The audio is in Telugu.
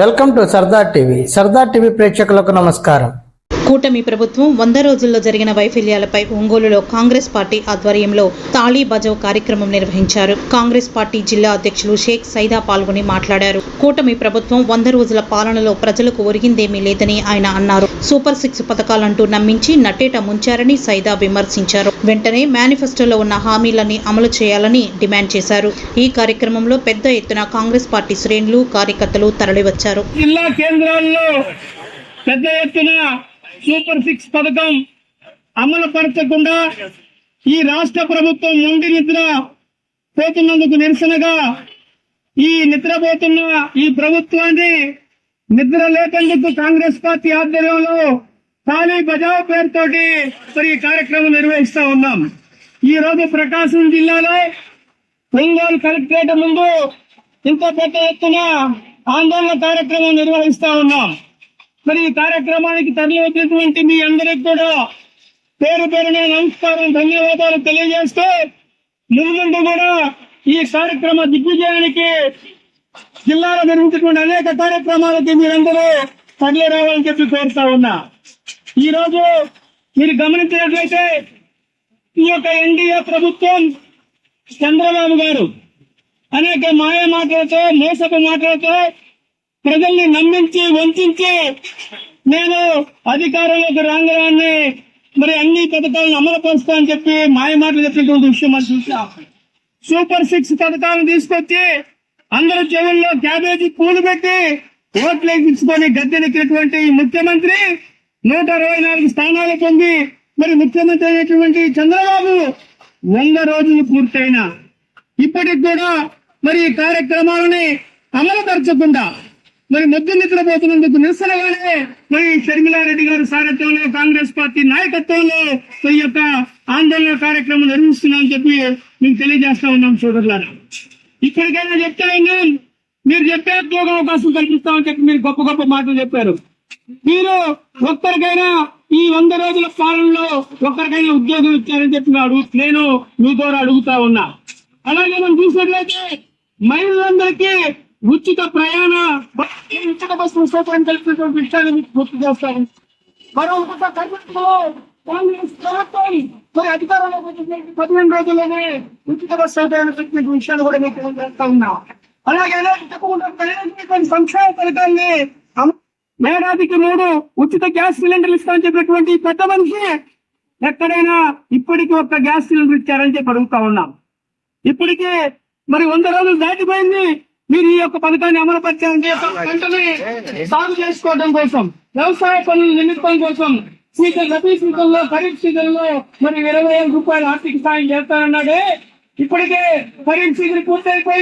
Welcome to Sardar TV. Sardar TV ప్రేక్షకులకు నమస్కారం. కూటమి ప్రభుత్వం వంద రోజుల్లో జరిగిన వైఫల్యాలపై ఒంగోలులో కాంగ్రెస్ పార్టీ ఆధ్వర్యంలో తాళీ బజవ్ కార్యక్రమం నిర్వహించారు. కాంగ్రెస్ పార్టీ జిల్లా అధ్యక్షులు షేక్ సైదా పాల్గొని మాట్లాడారు. కూటమి ప్రభుత్వం వంద రోజుల పాలనలో ప్రజలకు ఒరిగిందేమీ లేదని ఆయన అన్నారు. సూపర్ సిక్స్ పథకాలంటూ నమ్మించి నట్టేట ముంచారని సైదా విమర్శించారు. వెంటనే మేనిఫెస్టోలో ఉన్న హామీలన్నీ అమలు చేయాలని డిమాండ్ చేశారు. ఈ కార్యక్రమంలో పెద్ద ఎత్తున కాంగ్రెస్ పార్టీ శ్రేణులు కార్యకర్తలు తరలివచ్చారు. జిల్లా కేంద్రాల్లో పెద్ద ఎత్తున సూపర్ సిక్స్ పథకం అమలు పరచకుండా ఈ రాష్ట్ర ప్రభుత్వం మొండి నిద్ర పోతున్నందుకు నిరసనగా ఈ నిద్రపోతున్న ఈ ప్రభుత్వాన్ని నిద్ర లేపేందుకు కాంగ్రెస్ పార్టీ ఆధ్వర్యంలో ఖాళీ బజావ్ పేరుతోటి మరి ఈ కార్యక్రమం నిర్వహిస్తా ఉన్నాం. ఈ రోజు ప్రకాశం జిల్లాలో ఒంగోలు కలెక్టరేట్ ముందు ఇంత పెద్ద ఎత్తున ఆందోళన కార్యక్రమం నిర్వహిస్తా ఉన్నాం. మరి ఈ కార్యక్రమానికి తరలి వచ్చినటువంటి మీ అందరికి కూడా పేరు పేరున నమస్కారం ధన్యవాదాలు తెలియజేస్తూ ముందు కూడా ఈ కార్యక్రమ దిగ్విజయానికి జిల్లాలో నిర్మించినటువంటి అనేక కార్యక్రమాలకి మీరందరూ తరలి రావాలని చెప్పి కోరుతా ఉన్నా. ఈ రోజు మీరు గమనించినట్లయితే ఈ యొక్క ఎన్డీఏ ప్రభుత్వం చంద్రబాబు గారు అనేక మాయ మాటలతో మోసపు మాటలతో ప్రజల్ని నమ్మించి వంచించి నేను అధికారంలోకి రాంగరాన్ని మరి అన్ని పథకాలను అమలు అని చెప్పి మాయ మాటలు చెప్పినటువంటి విషయం మనం చూసాం సూపర్ సిక్స్ పథకాలను తీసుకొచ్చి అందరి చెవుల్లో క్యాబేజీ పూలు పెట్టి ఓట్లు వేయించుకొని గద్దెనెక్కినటువంటి ముఖ్యమంత్రి నూట అరవై నాలుగు స్థానాలు పొంది మరి ముఖ్యమంత్రి అయినటువంటి చంద్రబాబు వంద రోజులు పూర్తయినా. ఇప్పటికి కూడా మరి కార్యక్రమాలని అమలుపరచకుండా మరి ముద్దు నిద్రపోతున్నందుకు నిరసనగానే మరి షర్మిలారెడ్డి గారు సారథ్యంలో కాంగ్రెస్ పార్టీ నాయకత్వంలో ఈ యొక్క ఆందోళన కార్యక్రమం నిర్వహిస్తున్నామని చెప్పి మీకు తెలియజేస్తా ఉన్నాం సోదరులారా. ఇప్పటికైనా చెప్తా ఉన్నాం మీరు చెప్పే ఉద్యోగ అవకాశం కల్పిస్తామని చెప్పి మీరు గొప్ప గొప్ప మాటలు చెప్పారు. మీరు ఒక్కరికైనా ఈ వంద రోజుల పాలనలో ఒక్కరికైనా ఉద్యోగం ఇచ్చారని చెప్పి నేను అడుగు నేను మీ ద్వారా అడుగుతా ఉన్నా. అలాగే మనం చూసినట్లయితే మహిళలందరికీ ఉచిత ప్రయాణ ఉచిత బస్సు సౌకర్యం కల్పించినటువంటి విషయాన్ని మీకు గుర్తు చేస్తాను. మరో ఒక కర్ణాటకలో కాంగ్రెస్ ప్రభుత్వం మరి అధికారంలోకి వచ్చినటువంటి పదిహేను రోజుల్లోనే ఉచిత బస్సు సౌకర్యం కల్పించిన విషయాన్ని కూడా మీకు తెలియజేస్తా ఉన్నా. అలాగే అనేక తప్పకుండా సంక్షేమ పథకాన్ని ఏడాదికి మూడు ఉచిత గ్యాస్ సిలిండర్లు ఇస్తామని చెప్పినటువంటి పెద్ద మనిషి ఎక్కడైనా ఇప్పటికీ ఒక్క గ్యాస్ సిలిండర్ ఇచ్చారని చెప్పి అడుగుతా ఉన్నాం. ఇప్పటికే మరి వంద రోజులు దాటిపోయింది. మీరు ఈ యొక్క పథకాన్ని అమలు వెంటనే సాగు చేసుకోవడం కోసం వ్యవసాయ పనుల నిమిత్తం కోసం సీజన్ రబీ సీజన్లో ఖరీఫ్ సీజన్లో మరి ఇరవై రూపాయల ఆర్థిక సాయం చేస్తారన్నాడే ఇప్పటికే ఖరీఫ్ సీజన్ పూర్తయిపోయింది.